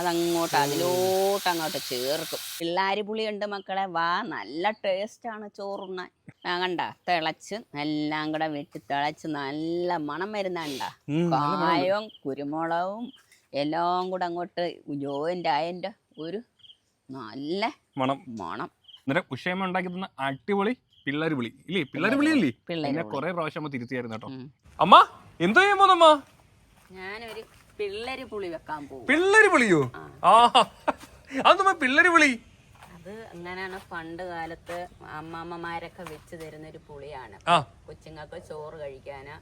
അതങ്ങോട്ട് അതിലോട്ട് അങ്ങോട്ട് ചേർക്കും. പിള്ളാരി പുളി ഉണ്ട് മക്കളെ. വാ നല്ല ടേസ്റ്റാണ് ചോറുണ്ണാൻ. കണ്ട? തിളച്ച് എല്ലാം കൂടെ വെട്ടി തിളച്ച് നല്ല മണം വരുന്നുണ്ട. കായവും കുരുമുളകും എല്ലാം കൂടെ അങ്ങോട്ട് ജോയിന്റ് ആയതിന്റെ ഒരു നല്ല മണം. മണം. അന്നേരം ഉഷയമ്മ ഉണ്ടാക്കി തന്ന അടിപൊളി പിള്ളേര് വിളി ഇല്ലേ? പിള്ളേര് വിളി അല്ലേ പുളി. കുറെ പ്രാവശ്യം തിരുത്തിയായിരുന്നു കേട്ടോ. അമ്മ എന്തോ ചെയ്യാൻ പോന്നമ്മ ഞാനൊരു പിള്ളേര് പുളി വെക്കാൻ പോകും പിള്ളേര് പുളിയോ? ആ. അതൊന്നും പിള്ളേര് പുളി. അത് അങ്ങനെയാണ് പണ്ട് കാലത്ത് അമ്മാമ്മമാരൊക്കെ വെച്ച് തരുന്ന ഒരു പുളിയാണ് കൊച്ചുങ്ങൾക്ക് ചോറ് കഴിക്കാന്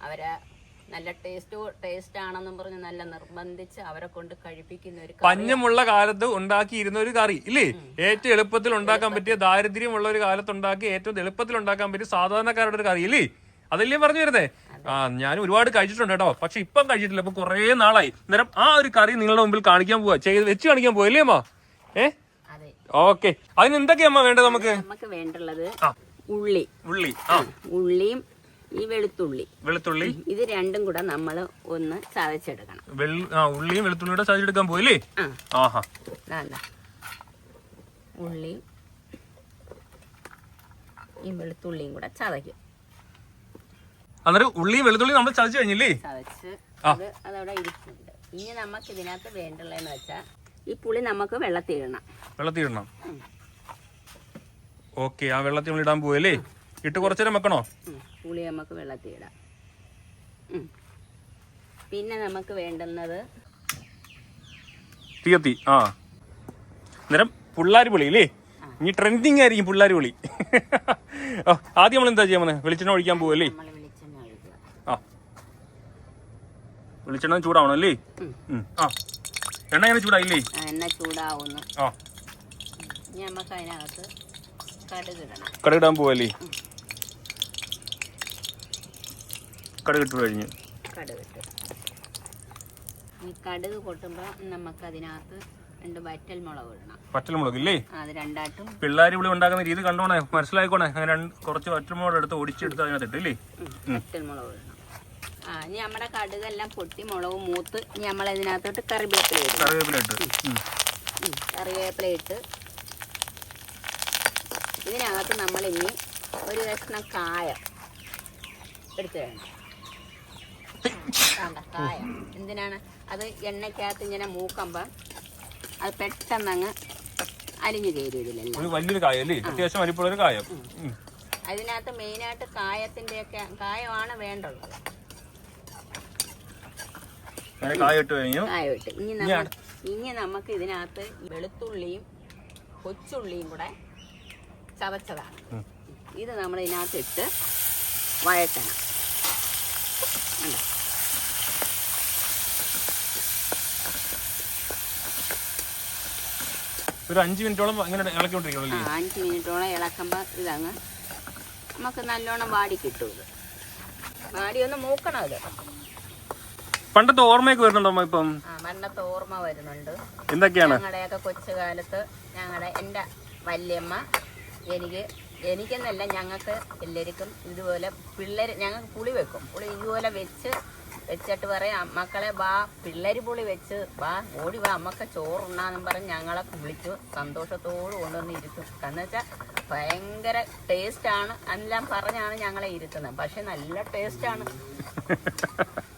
അവരെ നല്ല ടേസ്റ്റ് ടേസ്റ്റ് ആണെന്നും പറഞ്ഞ് നല്ല നിർബന്ധിച്ച് അവരെ കൊണ്ട് കഴിപ്പിക്കുന്ന ഒരു. പഞ്ഞമുള്ള കാലത്ത് ഉണ്ടാക്കിയിരുന്ന ഒരു കറി ഇല്ലേ? ഏറ്റവും എളുപ്പത്തിൽ ഉണ്ടാക്കാൻ പറ്റിയ ദാരിദ്ര്യമുള്ള ഒരു കാലത്ത് ഉണ്ടാക്കി ഏറ്റവും എളുപ്പത്തിൽ ഉണ്ടാക്കാൻ പറ്റിയ സാധാരണക്കാരുടെ ഒരു കറി ഇല്ലേ? അതല്ലേ പറഞ്ഞു വരുന്നേ? ആ ഞാൻ ഒരുപാട് കഴിച്ചിട്ടുണ്ട് കേട്ടോ. പക്ഷെ ഇപ്പം കഴിച്ചിട്ടില്ല. ഇപ്പൊ കുറേ നാളായി. നേരം ആ ഒരു കറി നിങ്ങളുടെ മുമ്പിൽ കാണിക്കാൻ പോവാ. ചെയ്ത് വെച്ച് കാണിക്കാൻ പോയല്ലേ അമ്മ? ഏ? ഓക്കെ. അതിന് എന്തൊക്കെയാ അമ്മ വേണ്ടത് നമുക്ക്? നമുക്ക് വേണ്ടുള്ളത്. ഉള്ളി. ഉള്ളി. ആ. ഉള്ളിയും ഈ വെളുത്തുള്ളി. വെളുത്തുള്ളി? ഇത് രണ്ടും കൂടെ നമ്മൾ ഒന്ന് ചതച്ചെടുക്കണം. ഉള്ളിയും വെളുത്തുള്ളിയുടെ സാധിച്ചെടുക്കാൻ പോയില്ലേ ആ. ആഹാ. ഉള്ളിയും ഈ വെളുത്തുള്ളിയും കൂടെ ചതയ്ക്കും. അന്നേരം ഉള്ളിയും വെളുത്തുള്ളിയും നമ്മൾ ചതച്ച് കഴിഞ്ഞില്ലേ? ചതച്ച് അത് അതവിടെ ഇരിക്കുന്നുണ്ട് ഇനി നമുക്ക് ഇതിനകത്ത് വേണ്ടുള്ളതെന്ന് വെച്ചാൽ ഈ പുളി നമുക്ക് വെള്ളത്തിൽ ഇടണം വെള്ളത്തിൽ ഇടണം ഓക്കെ ആ വെള്ളത്തിൽ നമ്മൾ ഇടാൻ പോയല്ലേ ഇട്ട് കുറച്ചേരം വെക്കണോ? പുളി നമുക്ക് വെള്ളത്തിൽ ഇടാം പിന്നെ നമുക്ക് വേണ്ടുന്നത് തീയത്തി ആ. അന്നേരം പുള്ളാരി പുളി അല്ലേ ഇനി ട്രെൻഡിങ് ആയിരിക്കും പുള്ളാരി പുളി. ആദ്യം നമ്മൾ എന്താ ചെയ്യാൻ വെളിച്ചെണ്ണ ഒഴിക്കാൻ പോവല്ലേ നമ്മൾ വെളിച്ചെണ്ണ ഒഴിക്കുക ആ വെളിച്ചെണ്ണ ചൂടാവണം അല്ലേ. ആ. എണ്ണ എങ്ങനെ ചൂടായില്ലേ? കടകിടാൻ എണ്ണ ചൂടാവുന്നു. ആ. ഇനി നമുക്ക് അതിനകത്ത് കടുകിടണം. കടുകിടാൻ പോവല്ലേ? കടുകിട്ട് കഴിഞ്ഞ്. കടുകിട്ട്. ഈ കടുക് പൊട്ടുമ്പോൾ നമുക്ക് അതിനകത്ത് രണ്ട് വറ്റൽ മുളക് ഇടണം. പച്ചമുളക് ഇല്ലേ? അത് രണ്ടായിട്ടും. പിള്ളേർ ഇവിടെ ഉണ്ടാക്കുന്ന രീതി കണ്ടോണേ? മനസ്സിലായിക്കോണേ? അങ്ങനെ രണ്ട് കുറച്ച് ഒറ്റമുളക് എടുത്ത് ഒടിച്ചെടുത്ത് അതിനകത്ത് ഇട്ടില്ലേ? വറ്റൽ മുളക് ഇടണം. ആ ഇനി നമ്മുടെ കടുകെല്ലാം പൊട്ടി മുളക് മൂത്ത് ഇനി നമ്മൾ ഇതിനകത്തോട്ട് കറിവേപ്പില ഇടും. കറിവേപ്പില ഇട്ട് കറിവേപ്പില ഇട്ട് ഇതിനകത്ത് നമ്മൾ ഇനി ഒരു കഷ്ണം കായ എടുത്തു വേണം. കായം. എന്തിനാണ്? അത് എണ്ണയ്ക്കകത്ത് ഇങ്ങനെ മൂക്കുമ്പം അത് പെട്ടെന്ന് അങ്ങ് അലിഞ്ഞു കയറി ഇതിലെല്ലാം ഒരു വലിയൊരു കായം അല്ലേ? അത്യാവശ്യം കായം. അതിനകത്ത് മെയിനായിട്ട് കായത്തിന്റെയൊക്കെ കായമാണ് വേണ്ടുള്ളത്. അങ്ങനെ കായം ഇട്ട് കഴിഞ്ഞു. കായം ഇനി നമ്മൾ ഇനി നമുക്ക് ഇതിനകത്ത് വെളുത്തുള്ളിയും കൊച്ചുള്ളിയും കൂടെ ചതച്ചതാണ്. ഇത് നമ്മൾ ഇതിനകത്ത് ഇട്ട് വഴറ്റണം. ഒരു അഞ്ച് മിനിറ്റോളം അങ്ങനെ ഇളക്കിക്കൊണ്ടിരിക്കണം അഞ്ച് മിനിറ്റോളം ഇളക്കുമ്പോൾ ഇതങ്ങ് നമുക്ക് നല്ലോണം വാടി കിട്ടും ഇത്. വാടി ഒന്ന് മൂക്കണം ഇത് പണ്ടത്തെ ഓർമ്മയൊക്കെ വരുന്നുണ്ടോ അമ്മ ഇപ്പം? ആ പണ്ടത്തെ ഓർമ്മ വരുന്നുണ്ട്. എന്തൊക്കെയാണ്? ഞങ്ങളുടെയൊക്കെ കൊച്ചുകാലത്ത് ഞങ്ങളുടെ എന്റെ വല്യമ്മ എനിക്ക് എനിക്കെന്നല്ല ഞങ്ങൾക്ക് എല്ലാവർക്കും ഇതുപോലെ പിള്ളേർ ഞങ്ങൾക്ക് പുളി വെക്കും. പുളി ഇതുപോലെ വെച്ച് വെച്ചിട്ട് പറയാം മക്കളെ വാ പിള്ളേർ പുളി വെച്ച് വാ ഓടി വാ അമ്മയ്ക്ക് ചോറുണ്ണാന്നും പറഞ്ഞ് ഞങ്ങളെ വിളിച്ചു സന്തോഷത്തോട് കൊണ്ടുവന്ന് ഇരുത്തും. കാരണം വെച്ചാൽ ഭയങ്കര ടേസ്റ്റാണ് എല്ലാം പറഞ്ഞാണ് ഞങ്ങളെ ഇരുത്തുന്നത്. പക്ഷെ നല്ല ടേസ്റ്റാണ്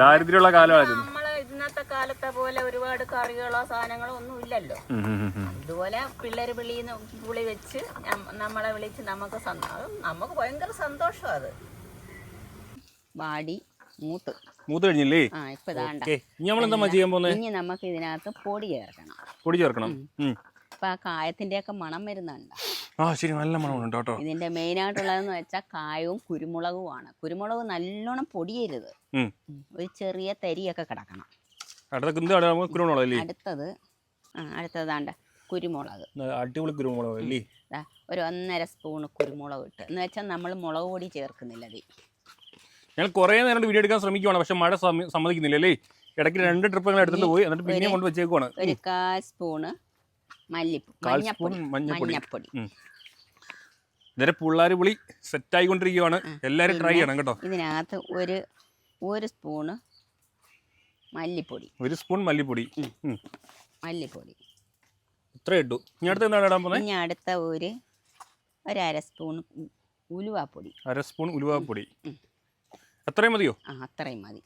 ദാരിദ്ര്യമുള്ള കാലമായിരുന്നു നമ്മൾ ഇന്നത്തെ കാലത്തെ പോലെ ഒരുപാട് കറികളോ സാധനങ്ങളോ ഒന്നും ഇല്ലല്ലോ. ഇതുപോലെ പിള്ളേര് വിളിന്ന് വിളി വെച്ച് നമ്മളെ വിളിച്ച് നമുക്ക് നമുക്ക് ഭയങ്കര സന്തോഷം അത്. വാടി മൂത്ത്. മൂത്ത് കഴിഞ്ഞില്ലേ? ആ ഇപ്പൊ ഇതാണ്ട ഇനി നമ്മൾ എന്താ ചെയ്യാൻ പോകുന്നത് ഇനി നമുക്ക് ഇതിനകത്ത് പൊടി ചേർക്കണം. പൊടി ചേർക്കണം. ഇപ്പൊ ആ കായത്തിന്റെ ഒക്കെ മണം വരുന്നുണ്ട്. ആ ശരി. നല്ല മണമുണ്ട് കേട്ടോ. ഇതിന്റെ മെയിൻ ആയിട്ടുള്ളതെന്ന് വെച്ചാൽ കായവും കുരുമുളകുമാണ്. കുരുമുളക് നല്ലോണം പൊടിയരുത്. ഒരു ചെറിയ തരിയൊക്കെ കിടക്കണം. കുരുമുളക് അടുത്തത് അടുത്തതാണ്ട് കുരുമുളക്. അടിപൊളി കുരുമുളക് അല്ലേ? ഒരു ഒന്നര സ്പൂൺ കുരുമുളക് ഇട്ട്. എന്ന് വെച്ചാൽ നമ്മൾ മുളക് പൊടി ചേർക്കുന്നില്ല അതിൽ. ഞങ്ങൾ കുറേ നേരം വീഡിയോ എടുക്കാൻ ശ്രമിക്കുവാണ്. പക്ഷെ മഴ സമ്മ- സമ്മതിക്കുന്നില്ല അല്ലേ? ഇടയ്ക്ക് രണ്ട് ട്രിപ്പ് എടുത്തിട്ട് പോയി. എന്നിട്ട് പിന്നെ കൊണ്ട് വെച്ചേക്കുവാണ്. ഒരു കാൽ സ്പൂണ് മല്ലിപ്പൂ കാൽ മഞ്ഞപ്പൊടി. ഇന്നലെ പിള്ളേർ പുളി സെറ്റ് ആയിക്കൊണ്ടിരിക്കുവാണ് എല്ലാരും ട്രൈ ചെയ്യണം കേട്ടോ. ഇതിനകത്ത് ഒരു ഒരു സ്പൂണ് മല്ലിപ്പൊടി. ഒരു സ്പൂൺ മല്ലിപ്പൊടി. മല്ലിപ്പൊടി. ഇത്ര ഇട്ടു. ഇനി അടുത്ത എന്താണ് ഇടാൻ പോകുന്നത് ഇനി അടുത്ത ഒരു ഒരു അര സ്പൂൺ ഉലുവാപ്പൊടി. അര സ്പൂൺ ഉലുവാപ്പൊടി. അത്രയും മതിയോ? ആ അത്രയും മതി.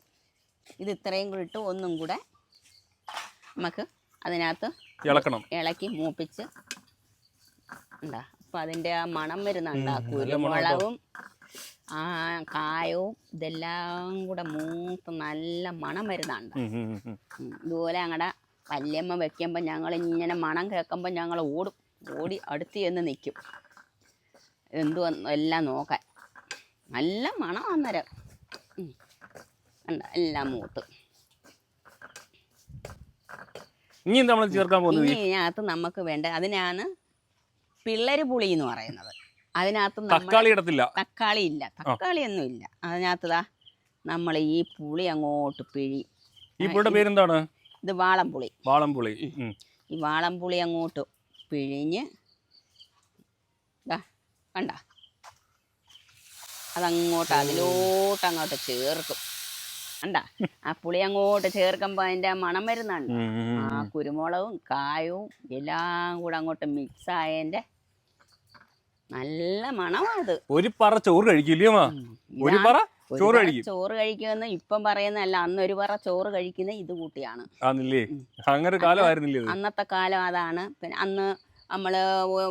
ഇത് ഇത്രയും കൂടി ഇട്ട് ഒന്നും കൂടെ നമുക്ക് അതിനകത്ത് ഇളക്കണം. ഇളക്കി മൂപ്പിച്ച് ഉണ്ടാ അപ്പം അതിന്റെ ആ മണം വരുന്നുണ്ട് ആ കുരുമുളകും ആ കായവും ഇതെല്ലാം കൂടെ മൂത്ത് നല്ല മണം വരുന്നുണ്ട്. ഇതുപോലെ ഞങ്ങളുടെ വല്യമ്മ വെക്കുമ്പോൾ ഞങ്ങൾ ഇങ്ങനെ മണം കേൾക്കുമ്പോൾ ഞങ്ങൾ ഓടും. ഓടി അടുത്ത് ചെന്ന് നിൽക്കും എന്തുവ എല്ലാം നോക്കാൻ. നല്ല മണം അന്നേരം. കണ്ട? എല്ലാം മൂത്ത്. ഇനി നമ്മൾ ചേർക്കാൻ പോകുന്നത് ഇനി ഇതിനകത്ത് നമുക്ക് വേണ്ട അതിനാണ് പിള്ളേര് പുളി എന്ന് പറയുന്നത്. അതിനകത്ത് നമ്മൾ തക്കാളി ഇടത്തില്ല. തക്കാളി ഇല്ല. തക്കാളി ഒന്നും ഇല്ല അതിനകത്തതാ നമ്മൾ ഈ പുളി അങ്ങോട്ട് പിഴി. ഈ പുളിയുടെ പേരെന്താണ്? ഇത് വാളംപുളി. വാളംപുളി. ഉം. ഈ വാളംപുളി അങ്ങോട്ട് പിഴിഞ്ഞ് ദാ കണ്ട? അതങ്ങോട്ട് അതിലോട്ട് അങ്ങോട്ട് ചേർക്കും. കണ്ട? ആ പുളി അങ്ങോട്ട് ചേർക്കുമ്പോൾ അതിന്റെ മണം വരുന്നുണ്ട്. ആ കുരുമുളകും കായവും എല്ലാം കൂടെ അങ്ങോട്ട് മിക്സ് ആയതിന്റെ നല്ല മണമാത് ഒരു പറ ചോറ് കഴിക്കില്ലേ ഒരു പറ ചോറ് കഴിക്കും. ചോറ് കഴിക്കുമെന്ന് ഇപ്പം പറയുന്നതല്ല. അന്ന് ഒരു പറ ചോറ് കഴിക്കുന്ന ഇത് കൂട്ടിയാണ്. അങ്ങനെ കാലമായിരുന്നില്ലേ അന്നത്തെ കാലം അതാണ്. പിന്നെ അന്ന് നമ്മൾ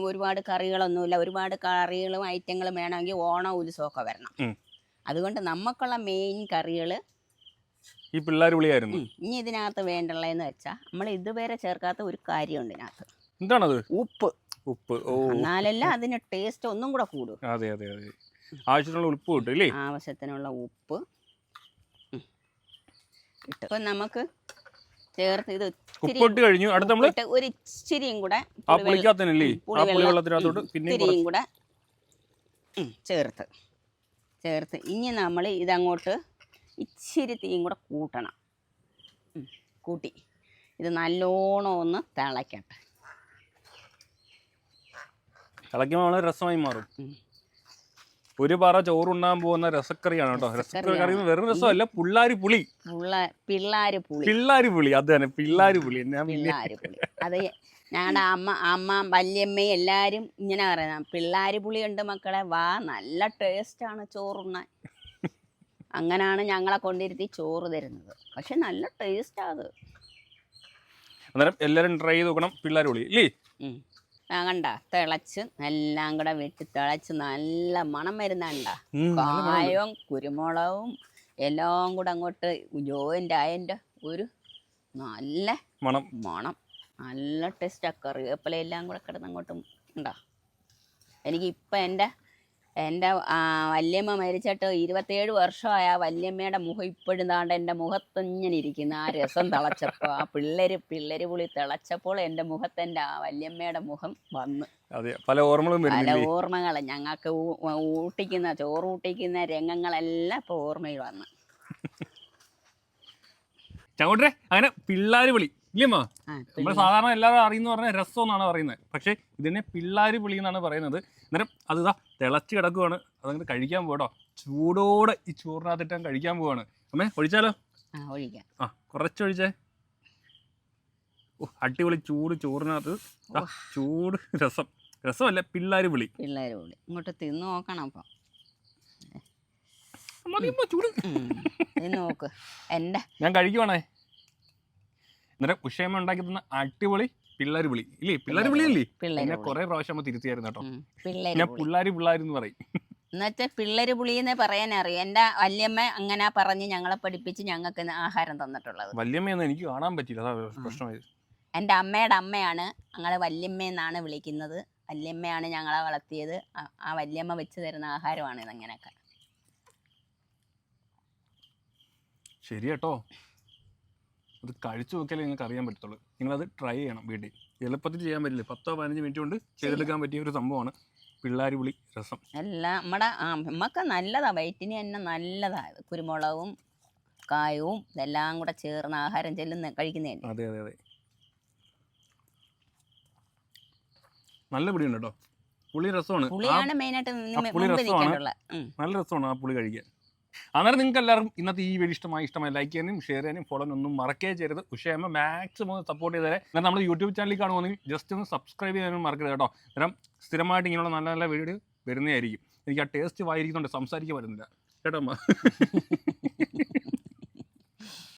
ഒരുപാട് കറികളൊന്നുമില്ല. ഒരുപാട് കറികളും ഐറ്റങ്ങളും വേണമെങ്കിൽ ഓണം ഉത്സവമൊക്കെ വരണം. അതുകൊണ്ട് നമുക്കുള്ള മെയിൻ കറികൾ ഈ പിള്ളേർ വിളിയായിരുന്നു? ഇനി ഇതിനകത്ത് വേണ്ടുള്ളതെന്ന് വെച്ചാ നമ്മൾ ഇതുവരെ ചേർക്കാത്ത ഒരു കാര്യമുണ്ട് ഇതിനകത്ത്. എന്താണത്? ഉപ്പ്. ഉപ്പ്. ഓ എന്നാലല്ല അതിന് ടേസ്റ്റ് ഒന്നും കൂടെ കൂടും. അതെ അതെ അതെ. ആവശ്യത്തിനുള്ള ഉപ്പ് കിട്ടും ഇല്ലേ? ആവശ്യത്തിനുള്ള ഉപ്പ്. ഇപ്പൊ ഇട്ട്. നമുക്ക് ചേർത്ത് ഇത് ഉപ്പിട്ട് കഴിഞ്ഞു. അടുത്ത നമ്മൾ ഒരു ഇച്ചിരിയും കൂടെ ആ പുളിക്കകത്തന്നല്ലേ ആ പുളി പുളിവെള്ളം- പിന്നെയും ഇത്തിരിയും കൂടെ ചേർത്ത്. ചേർത്ത്. ഇനി നമ്മൾ ഇതങ്ങോട്ട് ഇച്ചിരി തീയും കൂടെ കൂട്ടണം. കൂട്ടി. ഇത് നല്ലോണം ഒന്ന് തിളയ്ക്കട്ടെ തിളയ്ക്കുമ്പോൾ വളരെ രസമായി മാറും. ഒരു പറ ചോറുണ്ണാൻ പോകുന്ന രസക്കറിയാണ് കേട്ടോ. രസക്കറി കറി വെറും രസമല്ല പിള്ളാരി പുളി. പിള്ളാരി പിള്ളാര് പുളി. പിള്ളാരി പുളി അത് തന്നെ. പിള്ളാരി പുളി. വലിയ പുളി. അത് ഞങ്ങളുടെ അമ്മ അമ്മ വല്യമ്മയും എല്ലാരും ഇങ്ങനെ പറയുന്ന പിള്ളാരി പുളി ഉണ്ട് മക്കളെ വാ നല്ല ടേസ്റ്റ് ആണ് ചോറുണ്ണാൻ. അങ്ങനെയാണ് ഞങ്ങളെ കൊണ്ടിരുത്തി ചോറ് തരുന്നത്. പക്ഷെ നല്ല ടേസ്റ്റ് അത്. അന്നേരം എല്ലാവരും ട്രൈ ചെയ്ത് നോക്കണം. പിള്ളാരി പുളി ഇല്ലേ? ഉം. കണ്ട? തിളച്ച് എല്ലാം കൂടെ വെട്ടി തിളച്ച് നല്ല മണം വരുന്നുണ്ട. കായവും കുരുമുളകും എല്ലാം കൂടെ അങ്ങോട്ട് ജോയിന്റ് ആയതിന്റെ ഒരു നല്ല മണം. മണം. നല്ല ടേസ്റ്റാണ് കറിവേപ്പില എല്ലാം കൂടെ കിടന്നങ്ങോട്ടും ഉണ്ടാ ഉണ്ടോ എനിക്ക് ഇപ്പം എന്റെ എന്റെ ആ, വല്യമ്മ മരിച്ചിട്ട് ഇരുപത്തേഴ് വർഷമായ ആ വല്യമ്മയുടെ മുഖം ഇപ്പോഴും താണ്ട് എന്റെ മുഖത്തിങ്ങനെ ഇരിക്കുന്ന. ആ രസം തിളച്ചപ്പോൾ ആ പിള്ളേര് പിള്ളേര് പുളി തിളച്ചപ്പോൾ എന്റെ മുഖത്തെന്റെ ആ വല്യമ്മയുടെ മുഖം വന്ന്. അതെ പല ഓർമ്മകളും പല ഓർമ്മകൾ ഞങ്ങൾക്ക് ഊട്ടിക്കുന്ന ചോറ് ഊട്ടിക്കുന്ന രംഗങ്ങളെല്ലാം ഇപ്പോൾ ഓർമ്മയിൽ വന്നു. അങ്ങനെ പിള്ളേർ പുളി ഇല്ലേമ്മാ. നമ്മൾ സാധാരണ എല്ലാവരും അറിയുന്ന പറഞ്ഞാൽ രസം എന്നാണ് പറയുന്നത്. പക്ഷേ ഇതിനെ പിള്ളാർ പുളി എന്നാണ് പറയുന്നത്. അന്നേരം അത് ഇതാ തിളച്ച് കിടക്കുവാണ്. അതങ്ങനെ കഴിക്കാൻ പോകട്ടോ ചൂടോടെ ഈ ചോറിനകത്തിട്ട് കഴിക്കാൻ പോവാണ്. അമ്മേ ഒഴിച്ചാലോ? ആ കുറച്ചൊഴിച്ചേ. ഓ അടിപൊളി ചൂട് ചോറിനകത്ത്. ചൂട് രസം. രസമല്ല? പിള്ളാർ പുളി പിള്ളാർ പുളി ഇങ്ങോട്ട് തിന്ന് നോക്കണം അപ്പം ചൂട്. നോക്ക്. എന്റെ ഞാൻ കഴിക്കുവാണേ. അന്നേരം ഉഷയമ്മ ഉണ്ടാക്കി തന്ന അടിപൊളി പിള്ളാരി വിളി. ഇല്ലേ? പിള്ളാരി വിളി. അല്ലേ പിന്നെ കുറെ പ്രാവശ്യം അമ്മ തിരുത്തിയായിരുന്നു കേട്ടോ. ഞാൻ പുളി പിള്ളാരി പിള്ളാരി എന്ന് പറയും. എന്നുവെച്ചാൽ പിള്ളേർ പുളിയെന്ന് പറയാൻ അറിയും എന്റെ വല്യമ്മ അങ്ങനെ പറഞ്ഞ് ഞങ്ങളെ പഠിപ്പിച്ച് ഞങ്ങൾക്ക് ആഹാരം തന്നിട്ടുള്ളത്. വല്യമ്മയെന്ന് എനിക്ക് കാണാൻ പറ്റില്ല എന്റെ എന്റെ അമ്മയുടെ അമ്മയാണ് ഞങ്ങളെ വല്യമ്മ എന്നാണ് വിളിക്കുന്നത്. വല്യമ്മയാണ് ഞങ്ങളെ വളർത്തിയത്. ആ- ആ വല്യമ്മ വെച്ച് തരുന്ന ആഹാരമാണ് ഇതങ്ങനെയൊക്കെ. ശരി കേട്ടോ. അത് കഴിച്ചു നോക്കിയാലേ നിങ്ങൾക്ക് അറിയാൻ പറ്റത്തുള്ളൂ. നിങ്ങളത് ട്രൈ ചെയ്യണം വീട്ടിൽ. എളുപ്പത്തിൽ ചെയ്യാൻ പറ്റില്ല. പത്തോ പതിനഞ്ച് മിനിറ്റ് കൊണ്ട് ചെയ്തെടുക്കാൻ പറ്റിയ ഒരു സംഭവമാണ് പിള്ളാരി പുളി രസം. അല്ല നമ്മുടെ അമ്മയ്ക്ക് നമുക്ക് നല്ലതാണ് വയറ്റിന് തന്നെ നല്ലതാണ് കുരുമുളകും കായവും ഇതെല്ലാം കൂടെ ചേർന്ന് ആഹാരം ചെല്ലുന്ന കഴിക്കുന്നതല്ലേ? അതെ അതെ അതെ. നല്ല പുളിയുണ്ട് കേട്ടോ. പുളി രസമാണ്. പുളിയാണ് മെയിനായിട്ട് പുളി രസമാണ്. നല്ല രസമാണ് ആ പുളി കഴിക്കാൻ. അന്നേരം നിങ്ങൾക്ക് എല്ലാവർക്കും ഇന്നത്തെ ഈ വീഡിയോ ഇഷ്ടമായി ഇഷ്ടമായി ലൈക്ക് ചെയ്യാനും ഷെയർ ചെയ്യാനും ഫോളോ ഒന്നും മറക്കേ ചെയ്യരുത്. ഉഷയമ്മ മാക്സിമം സപ്പോർട്ട് ചെയ്തേ എന്നാൽ നമ്മൾ യൂട്യൂബ് ചാനലിൽ കാണുവാണെങ്കിൽ ജസ്റ്റ് ഒന്ന് സബ്സ്ക്രൈബ് ചെയ്യാനും മറക്കരുത് കേട്ടോ. അന്നേരം സ്ഥിരമായിട്ട് ഇങ്ങനെയുള്ള നല്ല നല്ല വീഡിയോ വരുന്നതായിരിക്കും എനിക്ക് ആ ടേസ്റ്റ് വായിരിക്കുന്നുണ്ട് സംസാരിക്കാൻ വരുന്നില്ല കേട്ടോ